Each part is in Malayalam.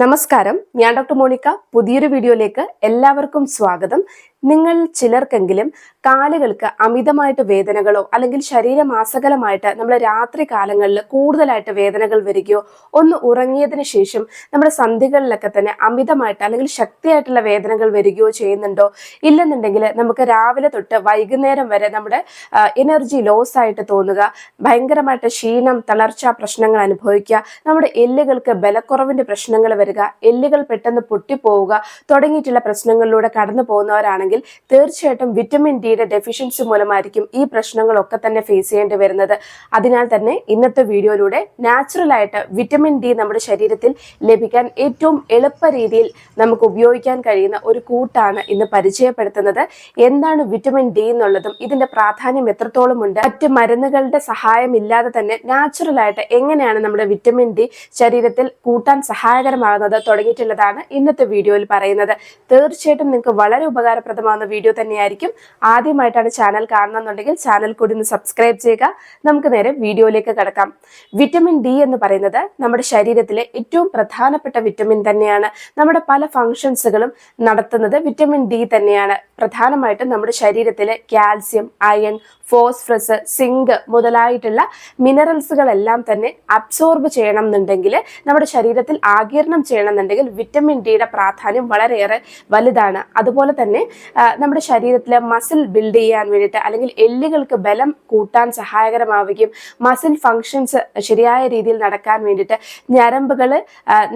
നമസ്കാരം. ഞാൻ ഡോക്ടർ മോണിക്ക. പുതിയൊരു വീഡിയോയിലേക്ക് എല്ലാവർക്കും സ്വാഗതം. നിങ്ങൾ ചിലർക്കെങ്കിലും കാലുകൾക്ക് അമിതമായിട്ട് വേദനകളോ അല്ലെങ്കിൽ ശരീരമാസകലമായിട്ട് നമ്മൾ രാത്രി കാലങ്ങളിൽ കൂടുതലായിട്ട് വേദനകൾ വരികയോ ഒന്ന് ഉറങ്ങിയതിന് ശേഷം നമ്മുടെ സന്ധികളിലൊക്കെ തന്നെ അമിതമായിട്ട് അല്ലെങ്കിൽ ശക്തിയായിട്ടുള്ള വേദനകൾ വരികയോ ചെയ്യുന്നുണ്ടോ? ഇല്ലെന്നുണ്ടെങ്കിൽ നമുക്ക് രാവിലെ തൊട്ട് വൈകുന്നേരം വരെ നമ്മുടെ എനർജി ലോസ് ആയിട്ട് തോന്നുക ഭയങ്കരമായിട്ട് ക്ഷീണം തളർച്ച പ്രശ്നങ്ങൾ അനുഭവിക്കുക നമ്മുടെ എല്ലുകൾക്ക് ബലക്കുറവിന്റെ പ്രശ്നങ്ങൾ വരിക എല്ലുകൾ പെട്ടെന്ന് പൊട്ടിപ്പോവുക തുടങ്ങിയിട്ടുള്ള പ്രശ്നങ്ങളിലൂടെ കടന്നു പോകുന്നവരാണെങ്കിൽ തീർച്ചയായിട്ടും വിറ്റമിൻ ഡിയുടെ ഡെഫിഷ്യൻസി മൂലമായിരിക്കും ഈ പ്രശ്നങ്ങളൊക്കെ തന്നെ ഫേസ് ചെയ്യേണ്ടി വരുന്നത്. അതിനാൽ തന്നെ ഇന്നത്തെ വീഡിയോയിലൂടെ നാച്ചുറൽ ആയിട്ട് വിറ്റമിൻ ഡി നമ്മുടെ ശരീരത്തിൽ ലഭിക്കാൻ ഏറ്റവും എളുപ്പ രീതിയിൽ നമുക്ക് ഉപയോഗിക്കാൻ കഴിയുന്ന ഒരു കൂട്ടാണ് ഇന്ന് പരിചയപ്പെടുത്തുന്നത്. എന്താണ് വിറ്റമിൻ ഡി എന്നുള്ളതും ഇതിന്റെ പ്രാധാന്യം എത്രത്തോളം ഉണ്ട്? മറ്റ് മരുന്നുകളുടെ സഹായം ഇല്ലാതെ തന്നെ നാച്ചുറൽ ആയിട്ട് എങ്ങനെയാണ് നമ്മുടെ വിറ്റമിൻ ഡി ശരീരത്തിൽ കൂട്ടാൻ സഹായകരമാകുന്നത് തുടങ്ങിയിട്ടുള്ളതാണ് ഇന്നത്തെ വീഡിയോയിൽ പറയുന്നത്. തീർച്ചയായിട്ടും നിങ്ങൾക്ക് വളരെ ഉപകാരപ്രദമാകുന്ന വീഡിയോ തന്നെയായിരിക്കും. ആദ്യമായിട്ടാണ് ചാനൽ കാണുന്നുണ്ടെങ്കിൽ ചാനൽ കൂടി ഒന്ന് സബ്സ്ക്രൈബ് ചെയ്യുക. നമുക്ക് നേരെ വീഡിയോയിലേക്ക് കിടക്കാം. വിറ്റമിൻ ഡി എന്ന് പറയുന്നത് നമ്മുടെ ശരീരത്തിലെ ഏറ്റവും പ്രധാനപ്പെട്ട വിറ്റമിൻ തന്നെയാണ്. നമ്മുടെ പല ഫങ്ഷൻസുകളും നടത്തുന്നത് വിറ്റമിൻ ഡി തന്നെയാണ്. പ്രധാനമായിട്ടും നമ്മുടെ ശരീരത്തിലെ കാൽസ്യം അയൺ ഫോസ്ഫറസ് സിങ്ക് മുതലായിട്ടുള്ള മിനറൽസുകളെല്ലാം തന്നെ അബ്സോർബ് ചെയ്യണം എന്നുണ്ടെങ്കിൽ നമ്മുടെ ശരീരത്തിൽ ആകീർണം ചെയ്യണം എന്നുണ്ടെങ്കിൽ വിറ്റമിൻ ഡിയുടെ പ്രാധാന്യം വളരെയേറെ വലുതാണ്. അതുപോലെ തന്നെ നമ്മുടെ ശരീരത്തിലെ മസിൽ ബിൽഡ് ചെയ്യാൻ വേണ്ടിയിട്ട് അല്ലെങ്കിൽ എല്ലുകൾക്ക് ബലം കൂട്ടാൻ സഹായകരമാവുകയും മസിൽ ഫങ്ഷൻസ് ശരിയായ രീതിയിൽ നടക്കാൻ വേണ്ടിയിട്ട് ഞരമ്പുകൾ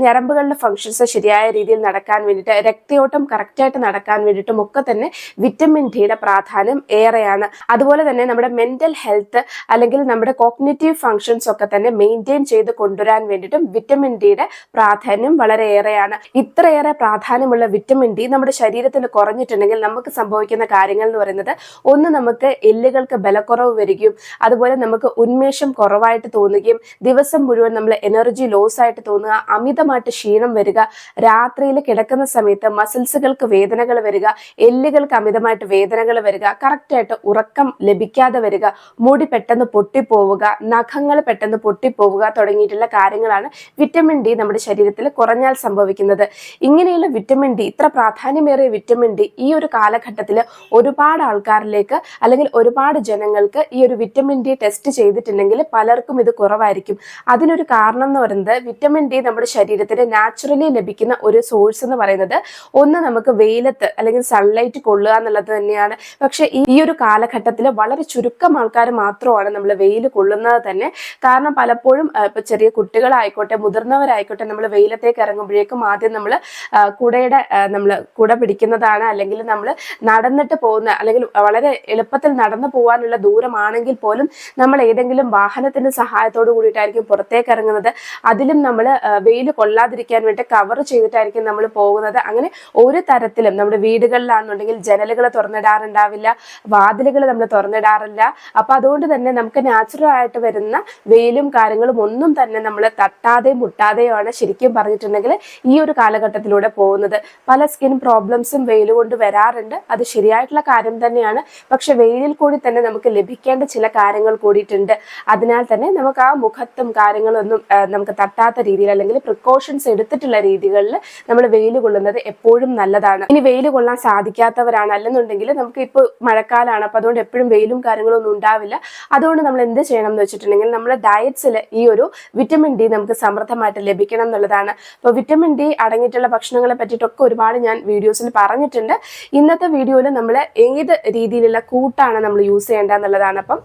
ഞരമ്പുകളുടെ ഫങ്ഷൻസ് ശരിയായ രീതിയിൽ നടക്കാൻ വേണ്ടിയിട്ട് രക്തയോട്ടം കറക്റ്റായിട്ട് നടക്കാൻ വേണ്ടിയിട്ടും ഒക്കെ തന്നെ വിറ്റമിൻ ഡിയുടെ പ്രാധാന്യം ഏറെയാണ്. അതുപോലെ തന്നെ നമ്മുടെ മെന്റൽ ഹെൽത്ത് അല്ലെങ്കിൽ നമ്മുടെ കോഗ്നേറ്റീവ് ഫങ്ഷൻസ് ഒക്കെ തന്നെ മെയിന്റെയിൻ ചെയ്ത് കൊണ്ടുവരാൻ വേണ്ടിയിട്ടും വിറ്റമിൻ ഡിയുടെ പ്രാധാന്യം വളരെയേറെയാണ്. ഇത്രയേറെ പ്രാധാന്യമുള്ള വിറ്റമിൻ ഡി നമ്മുടെ ശരീരത്തിൽ കുറഞ്ഞിട്ടുണ്ടെങ്കിൽ നമുക്ക് സംഭവിക്കുന്ന കാര്യങ്ങൾ എന്ന് പറയുന്നത് ഒന്ന് നമുക്ക് എല്ലുകൾക്ക് ബലക്കുറവ് വരികയും അതുപോലെ നമുക്ക് ഉന്മേഷം കുറവായിട്ട് തോന്നുകയും ദിവസം മുഴുവൻ നമ്മൾ എനർജി ലോസ് ആയിട്ട് തോന്നുക അമിതമായിട്ട് ക്ഷീണം വരിക രാത്രിയിൽ കിടക്കുന്ന സമയത്ത് മസിൽസുകൾക്ക് വേദനകൾ വരിക എല്ലുകൾക്ക് അമിതമായിട്ട് വേദനകൾ വരിക കറക്റ്റായിട്ട് ഉറക്കം ലഭിക്കാതെ വരിക മുടി പെട്ടെന്ന് പൊട്ടിപ്പോവുക നഖങ്ങൾ പെട്ടെന്ന് പൊട്ടിപ്പോവുക തുടങ്ങിയിട്ടുള്ള കാര്യങ്ങളാണ് വിറ്റമിൻ ഡി നമ്മുടെ ശരീരത്തിൽ കുറഞ്ഞാൽ സംഭവിക്കുന്നത്. ഇങ്ങനെയുള്ള വിറ്റമിൻ ഡി ഇത്ര പ്രാധാന്യമേറിയ വിറ്റമിൻ ഡി ഈ ഒരു കാലഘട്ടത്തിൽ ഒരുപാട് ആൾക്കാരിലേക്ക് അല്ലെങ്കിൽ ഒരുപാട് ജനങ്ങൾക്ക് ഈ ഒരു വിറ്റമിൻ ഡി ടെസ്റ്റ് ചെയ്തിട്ടുണ്ടെങ്കിൽ പലർക്കും ഇത് കുറവായിരിക്കും. അതിനൊരു കാരണം എന്ന് പറയുന്നത് വിറ്റമിൻ ഡി നമ്മുടെ ശരീരത്തിന് നാച്ചുറലി ലഭിക്കുന്ന ഒരു സോഴ്സ് എന്ന് പറയുന്നത് ഒന്ന് നമുക്ക് വെയിലത്ത് അല്ലെങ്കിൽ സൺലൈറ്റ് കൊള്ളുക എന്നുള്ളത് തന്നെയാണ്. പക്ഷേ ഈ ഒരു കാലഘട്ടത്തിൽ വളരെ ചുരുക്കം ആൾക്കാർ മാത്രമാണ് നമ്മൾ വെയിൽ കൊള്ളുന്നത് തന്നെ. കാരണം പലപ്പോഴും ഇപ്പൊ ചെറിയ കുട്ടികളായിക്കോട്ടെ മുതിർന്നവരായിക്കോട്ടെ നമ്മൾ വെയിലത്തേക്ക് ഇറങ്ങുമ്പോഴേക്കും ആദ്യം നമ്മൾ കുടയുടെ നമ്മൾ കുട പിടിക്കുന്നതാണ് അല്ലെങ്കിൽ നമ്മൾ നടന്നിട്ട് പോകുന്ന അല്ലെങ്കിൽ വളരെ എളുപ്പത്തിൽ നടന്നു പോകാനുള്ള ദൂരമാണെങ്കിൽ പോലും നമ്മൾ ഏതെങ്കിലും വാഹനത്തിന്റെ സഹായത്തോട് കൂടിയിട്ടായിരിക്കും പുറത്തേക്ക് ഇറങ്ങുന്നത്. അതിലും നമ്മൾ വെയിൽ കൊള്ളാതിരിക്കാൻ വേണ്ടി കവർ ചെയ്തിട്ടായിരിക്കും നമ്മൾ പോകുന്നത്. അങ്ങനെ ഒരു തരത്തിലും നമ്മുടെ വീടുകളിലാണെന്നുണ്ടെങ്കിൽ ജനലുകൾ തുറന്നിടാറുണ്ടാവില്ല വാതിലുകൾ നമ്മൾ തുറന്നിടാറില്ല. അപ്പൊ അതുകൊണ്ട് തന്നെ നമുക്ക് നാച്ചുറൽ ആയിട്ട് വരുന്ന വെയിലും കാര്യങ്ങളും ഒന്നും തന്നെ നമ്മൾ തട്ടാതെ മുട്ടാതെയാണ് ശരിക്കും പറഞ്ഞിട്ടുണ്ടെങ്കിൽ ഈ ഒരു കാലഘട്ടത്തിലൂടെ പോകുന്നത്. പല സ്കിൻ പ്രോബ്ലംസും വെയിൽ കൊണ്ട് വരാറുണ്ട് അത് ശരിയായിട്ടുള്ള കാര്യം തന്നെയാണ്. പക്ഷെ വെയിലിൽ കൂടി തന്നെ നമുക്ക് ലഭിക്കേണ്ട ചില കാര്യങ്ങൾ കൂടിയിട്ടുണ്ട്. അതിനാൽ തന്നെ നമുക്ക് ആ മുഖത്തും കാര്യങ്ങളൊന്നും നമുക്ക് തട്ടാത്ത രീതിയിൽ അല്ലെങ്കിൽ പ്രിക്കോഷൻസ് എടുത്തിട്ടുള്ള രീതികളിൽ നമ്മൾ വെയിൽ കൊള്ളുന്നത് എപ്പോഴും നല്ലതാണ്. ഇനി വെയിൽ കൊള്ളാൻ സാധിക്കാത്തവരാണ് അല്ലെന്നുണ്ടെങ്കിൽ നമുക്ക് ഇപ്പോൾ മഴക്കാലമാണ് അപ്പൊ അതുകൊണ്ട് എപ്പോഴും വെയിലും കാര്യങ്ങളും ഒന്നും ഉണ്ടാവില്ല. അതുകൊണ്ട് നമ്മൾ എന്ത് ചെയ്യണം എന്ന് വെച്ചിട്ടുണ്ടെങ്കിൽ നമ്മുടെ ഡയറ്റ്സിൽ ഈ ഒരു വിറ്റമിൻ ഡി നമുക്ക് സമൃദ്ധമായിട്ട് ലഭിക്കണം എന്നുള്ളതാണ്. അപ്പോൾ വിറ്റമിൻ ഡി അടങ്ങിയിട്ടുള്ള ഭക്ഷണങ്ങളെ പറ്റിയിട്ടൊക്കെ ഒരുപാട് ഞാൻ വീഡിയോസിൽ പറഞ്ഞിട്ടുണ്ട്. ഇന്നത്തെ വീഡിയോയിൽ നമ്മൾ ഏത് രീതിയിലുള്ള കൂട്ടാണ് നമ്മൾ യൂസ് ചെയ്യേണ്ടത് എന്നുള്ളതാണ് അപ്പം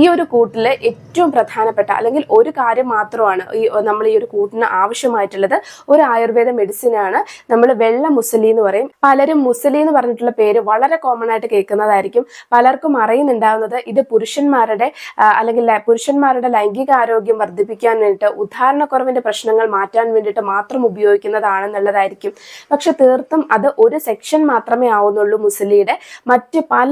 ഈ ഒരു കൂട്ടിൽ ഏറ്റവും പ്രധാനപ്പെട്ട അല്ലെങ്കിൽ ഒരു കാര്യം മാത്രമാണ് ഈ നമ്മൾ ഈ ഒരു കൂട്ടിന് ആവശ്യമായിട്ടുള്ളത്. ഒരു ആയുർവേദ മെഡിസിനാണ് നമ്മൾ വെള്ള മുസലി എന്ന് പറയും. പലരും മുസലി എന്ന് പറഞ്ഞിട്ടുള്ള പേര് വളരെ കോമൺ ആയിട്ട് കേൾക്കുന്നതായിരിക്കും. പലർക്കും അറിയുന്നുണ്ടാവുന്നത് ഇത് പുരുഷന്മാരുടെ അല്ലെങ്കിൽ പുരുഷന്മാരുടെ ലൈംഗിക ആരോഗ്യം വർദ്ധിപ്പിക്കാൻ വേണ്ടിയിട്ട് ഉദാഹരണക്കുറവിന്റെ പ്രശ്നങ്ങൾ മാറ്റാൻ വേണ്ടിയിട്ട് മാത്രം ഉപയോഗിക്കുന്നതാണെന്നുള്ളതായിരിക്കും. പക്ഷെ തീർത്തും അത് ഒരു സെക്ഷൻ മാത്രമേ ആവുന്നുള്ളൂ ഉണ്ടാവുന്നുള്ളൂ മുസലിയുടെ. മറ്റ് പല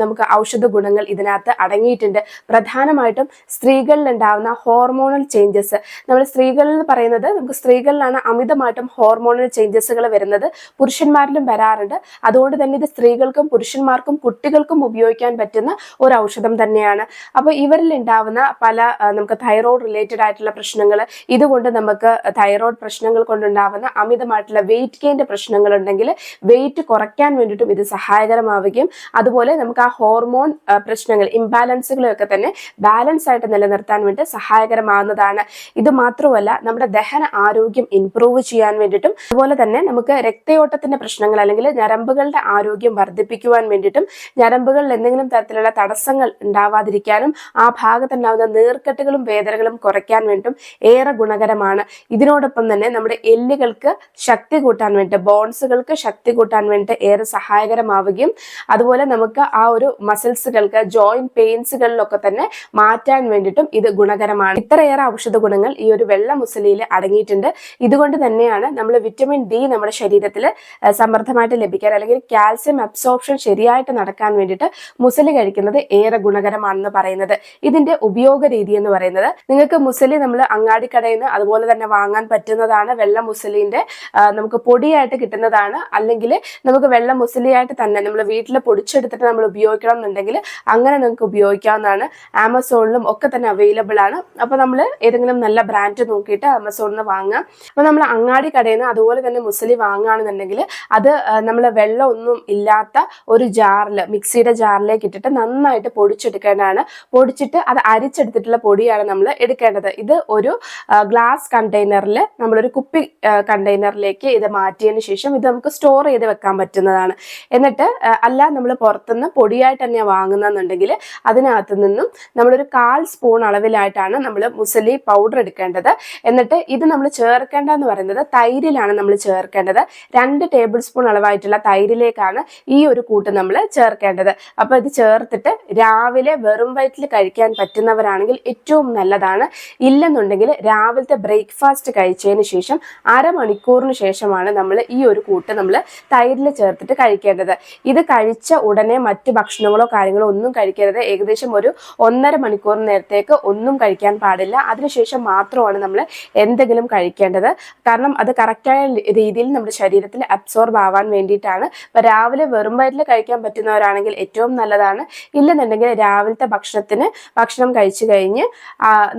നമുക്ക് ഔഷധ ഗുണങ്ങൾ ഇതിനകത്ത് അടങ്ങിയിട്ടുണ്ട്. പ്രധാനമായിട്ടും സ്ത്രീകളിൽ ഉണ്ടാവുന്ന ഹോർമോണൽ ചേഞ്ചസ്. നമ്മൾ സ്ത്രീകളിൽ എന്ന് പറയുന്നത് നമുക്ക് സ്ത്രീകളിലാണ് അമിതമായിട്ടും ഹോർമോണൽ ചേഞ്ചസുകൾ വരുന്നത്. പുരുഷന്മാരിലും വരാറുണ്ട്. അതുകൊണ്ട് തന്നെ ഇത് സ്ത്രീകൾക്കും പുരുഷന്മാർക്കും കുട്ടികൾക്കും ഉപയോഗിക്കാൻ പറ്റുന്ന ഒരു ഔഷധം തന്നെയാണ്. അപ്പോൾ ഇവരിൽ ഉണ്ടാവുന്ന പല നമുക്ക് തൈറോയ്ഡ് റിലേറ്റഡ് ആയിട്ടുള്ള പ്രശ്നങ്ങൾ ഇതുകൊണ്ട് നമുക്ക് തൈറോയ്ഡ് പ്രശ്നങ്ങൾ കൊണ്ടുണ്ടാവുന്ന അമിതമായിട്ടുള്ള വെയിറ്റ് ഗെയിന്റെ പ്രശ്നങ്ങൾ ഉണ്ടെങ്കിൽ വെയിറ്റ് കുറയ്ക്കാൻ വേണ്ടിയിട്ടും ഇത് സഹായകരമാവുകയും അതുപോലെ നമുക്ക് ആ ഹോർമോൺ പ്രശ്നങ്ങൾ ഇംബാലൻസുകളൊക്കെ തന്നെ ബാലൻസ് ആയിട്ട് നിലനിർത്താൻ വേണ്ടി സഹായകരമാകുന്നതാണ് ഇത് മാത്രമല്ല നമ്മുടെ ദഹന ആരോഗ്യം ഇംപ്രൂവ് ചെയ്യാൻ വേണ്ടിയിട്ടും അതുപോലെ തന്നെ നമുക്ക് രക്തയോട്ടത്തിന്റെ പ്രശ്നങ്ങൾ അല്ലെങ്കിൽ ഞരമ്പുകളുടെ ആരോഗ്യം വർദ്ധിപ്പിക്കുവാൻ വേണ്ടിയിട്ടും ഞരമ്പുകളിൽ എന്തെങ്കിലും തരത്തിലുള്ള തടസ്സങ്ങൾ ഉണ്ടാവാതിരിക്കാനും ആ ഭാഗത്തുണ്ടാവുന്ന നീർക്കെട്ടുകളും വേദനകളും കുറയ്ക്കാൻ വേണ്ടിയിട്ടും ഏറെ ഗുണകരമാണ്. ഇതിനോടൊപ്പം തന്നെ നമ്മുടെ എല്ലുകൾക്ക് ശക്തി കൂട്ടാൻ വേണ്ടി ബോൺസുകൾക്ക് ശക്തി കൂട്ടാൻ വേണ്ടി ഏറെ സഹായകരമാവുകയും അതുപോലെ നമുക്ക് ആ ഒരു മസിൽസുകൾക്ക് ജോയിന്റ് പെയിൻസുകളിലൊക്കെ തന്നെ മാറ്റാൻ വേണ്ടിയിട്ടും ഇത് ഗുണകരമാണ്. ഇത്രയേറെ ഔഷധ ഗുണങ്ങൾ ഈ ഒരു വെള്ള മുസലിയിൽ അടങ്ങിയിട്ടുണ്ട്. ഇതുകൊണ്ട് തന്നെയാണ് നമ്മൾ വിറ്റമിൻ ഡി നമ്മുടെ ശരീരത്തിൽ സമൃദ്ധമായിട്ട് ലഭിക്കാൻ അല്ലെങ്കിൽ കാൽസ്യം അബ്സോർപ്ഷൻ ശരിയായിട്ട് നടക്കാൻ വേണ്ടിയിട്ട് മുസലി കഴിക്കുന്നത് ഏറെ ഗുണകരമാണെന്ന് പറയുന്നത്. ഇതിന്റെ ഉപയോഗ രീതി എന്ന് പറയുന്നത് നിങ്ങൾക്ക് മുസലി നമ്മൾ അങ്ങാടിക്കടയിൽ നിന്ന് അതുപോലെ തന്നെ വാങ്ങാൻ പറ്റുന്നതാണ് വെള്ള മുസലിന്റെ നമുക്ക് പൊടിയായിട്ട് കിട്ടുന്നതാണ്. അല്ലെങ്കിൽ നമുക്ക് വെള്ള മുസലിയായിട്ട് തന്നെ നമ്മൾ വീട്ടിൽ പൊടിച്ചെടുത്തിട്ട് നമ്മൾ ഉപയോഗിക്കണം എന്നുണ്ടെങ്കിൽ അങ്ങനെ നിങ്ങൾക്ക് ഉപയോഗിക്കാവുന്നതാണ്. ആമസോണിലും ഒക്കെ തന്നെ അവൈലബിൾ ആണ്. അപ്പോൾ നമ്മൾ ഏതെങ്കിലും നല്ല ബ്രാൻഡ് നോക്കിയിട്ട് ആമസോണിൽ നിന്ന് വാങ്ങാം. അപ്പോൾ നമ്മൾ അങ്ങാടി കടയിൽ നിന്ന് അതുപോലെ തന്നെ മുസലി വാങ്ങുകയാണെന്നുണ്ടെങ്കിൽ അത് നമ്മൾ വെള്ളമൊന്നും ഇല്ലാത്ത ഒരു ജാറിൽ മിക്സിയുടെ ജാറിലേക്ക് ഇട്ടിട്ട് നന്നായിട്ട് പൊടിച്ചെടുക്കേണ്ടതാണ്. പൊടിച്ചിട്ട് അത് അരിച്ചെടുത്തിട്ടുള്ള പൊടിയാണ് നമ്മൾ എടുക്കേണ്ടത്. ഇത് ഒരു ഗ്ലാസ് കണ്ടെയ്നറിൽ നമ്മളൊരു കുപ്പി കണ്ടെയ്നറിലേക്ക് ഇത് മാറ്റിയതിന് ശേഷം ഇത് നമുക്ക് സ്റ്റോർ ചെയ്ത് വെക്കാൻ പറ്റുന്നതാണ്. എന്നിട്ട് അല്ല നമ്മൾ പുറത്തുനിന്ന് പൊടിയായിട്ട് തന്നെ വാങ്ങുന്നെന്നുണ്ടെങ്കിൽ അതിനകത്ത് നിന്നും നമ്മളൊരു കാൽ സ്പൂൺ അളവിലായിട്ടാണ് നമ്മൾ മുസലി പൗഡർ എടുക്കേണ്ടത്. എന്നിട്ട് ഇത് നമ്മൾ ചേർക്കേണ്ടതെന്ന് പറയുന്നത് തൈരിലാണ് നമ്മൾ ചേർക്കേണ്ടത്. രണ്ട് ടേബിൾ സ്പൂൺ അളവായിട്ടുള്ള തൈരിലേക്കാണ് ഈ ഒരു കൂട്ട് നമ്മൾ ചേർക്കേണ്ടത്. അപ്പോൾ ഇത് ചേർത്തിട്ട് രാവിലെ വെറും വയറ്റിൽ കഴിക്കാൻ പറ്റുന്നവരാണെങ്കിൽ ഏറ്റവും നല്ലതാണ്. ഇല്ലെന്നുണ്ടെങ്കിൽ രാവിലത്തെ ബ്രേക്ക്ഫാസ്റ്റ് കഴിച്ചതിന് ശേഷം അരമണിക്കൂറിന് ശേഷമാണ് നമ്മൾ ഈ ഒരു കൂട്ട് നമ്മൾ തൈരിൽ ചേർത്തിട്ട് കഴിക്കേണ്ടത്. ഇത് കഴിച്ച ഉടനെ മറ്റു ഭക്ഷണങ്ങളോ കാര്യങ്ങളോ ഒന്നും കഴിക്കരുത്. ഏകദേശം ഒരു ഒന്നര മണിക്കൂർ നേരത്തേക്ക് ഒന്നും കഴിക്കാൻ പാടില്ല. അതിനുശേഷം മാത്രമാണ് നമ്മൾ എന്തെങ്കിലും കഴിക്കേണ്ടത്. കാരണം അത് കറക്റ്റായ രീതിയിൽ നമ്മുടെ ശരീരത്തിൽ അബ്സോർബ് ആവാൻ വേണ്ടിയിട്ടാണ്. അപ്പോൾ രാവിലെ വെറും വയറ്റിൽ കഴിക്കാൻ പറ്റുന്നവരാണെങ്കിൽ ഏറ്റവും നല്ലതാണ്. ഇല്ലെന്നുണ്ടെങ്കിൽ രാവിലത്തെ ഭക്ഷണത്തിന് ഭക്ഷണം കഴിച്ചു കഴിഞ്ഞ്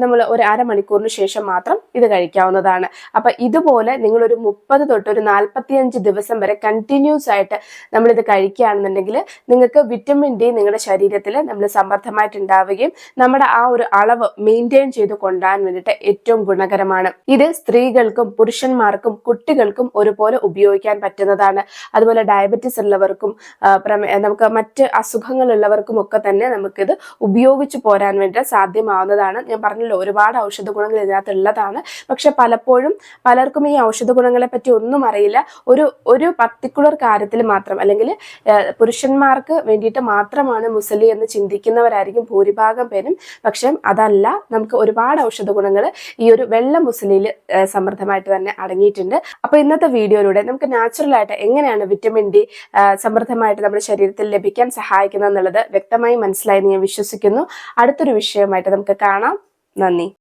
നമ്മൾ ഒരു അരമണിക്കൂറിന് ശേഷം മാത്രം ഇത് കഴിക്കാവുന്നതാണ്. അപ്പം ഇതുപോലെ നിങ്ങളൊരു മുപ്പത് തൊട്ട് ഒരു നാൽപ്പത്തിയഞ്ച് ദിവസം വരെ കണ്ടിന്യൂസ് ആയിട്ട് നമ്മളിത് കഴിക്കുകയാണെന്നുണ്ടെങ്കിൽ നിങ്ങൾക്ക് വിറ്റമിൻ ഡി നിങ്ങളുടെ ശരീരത്തിൽ നമ്മൾ സമർത്ഥമായിട്ട് ഉണ്ടാവുകയും നമ്മുടെ ആ ഒരു അളവ് മെയിന്റെയിൻ ചെയ്ത് കൊണ്ടുപോകാൻ വേണ്ടിയിട്ട് ഏറ്റവും ഗുണകരമാണ്. ഇത് സ്ത്രീകൾക്കും പുരുഷന്മാർക്കും കുട്ടികൾക്കും ഒരുപോലെ ഉപയോഗിക്കാൻ പറ്റുന്നതാണ്. അതുപോലെ ഡയബറ്റിസ് ഉള്ളവർക്കും നമുക്ക് മറ്റ് അസുഖങ്ങളുള്ളവർക്കും ഒക്കെ തന്നെ നമുക്കിത് ഉപയോഗിച്ച് പോരാൻ വേണ്ടി സാധ്യമാവുന്നതാണ്. ഞാൻ പറഞ്ഞല്ലോ ഒരുപാട് ഔഷധ ഗുണങ്ങൾ ഇതിനകത്തുള്ളതാണ് പക്ഷെ പലപ്പോഴും പലർക്കും ഈ ഔഷധ ഗുണങ്ങളെ പറ്റി ഒന്നും അറിയില്ല. ഒരു ഒരു പർട്ടിക്കുലർ കാര്യത്തിൽ മാത്രം അല്ലെങ്കിൽ പുരുഷന്മാർക്ക് വേണ്ടിയിട്ട് മാത്രമാണ് മുസലി എന്ന് ചിന്തിക്കുന്നവരായിരിക്കും ഭൂരിഭാഗം പേരും. പക്ഷേ അതല്ല നമുക്ക് ഒരുപാട് ഔഷധ ഗുണങ്ങൾ ഈ ഒരു വെള്ള മുസലിയിൽ സമൃദ്ധമായിട്ട് തന്നെ അടങ്ങിയിട്ടുണ്ട്. അപ്പോൾ ഇന്നത്തെ വീഡിയോയിലൂടെ നമുക്ക് നാച്ചുറൽ ആയിട്ട് എങ്ങനെയാണ് വിറ്റമിൻ ഡി സമൃദ്ധമായിട്ട് നമ്മുടെ ശരീരത്തിൽ ലഭിക്കാൻ സഹായിക്കുന്നത് എന്നുള്ളത് വ്യക്തമായി മനസ്സിലായി ഞാൻ വിശ്വസിക്കുന്നു. അടുത്തൊരു വിഷയമായിട്ട് നമുക്ക് കാണാം. നന്ദി.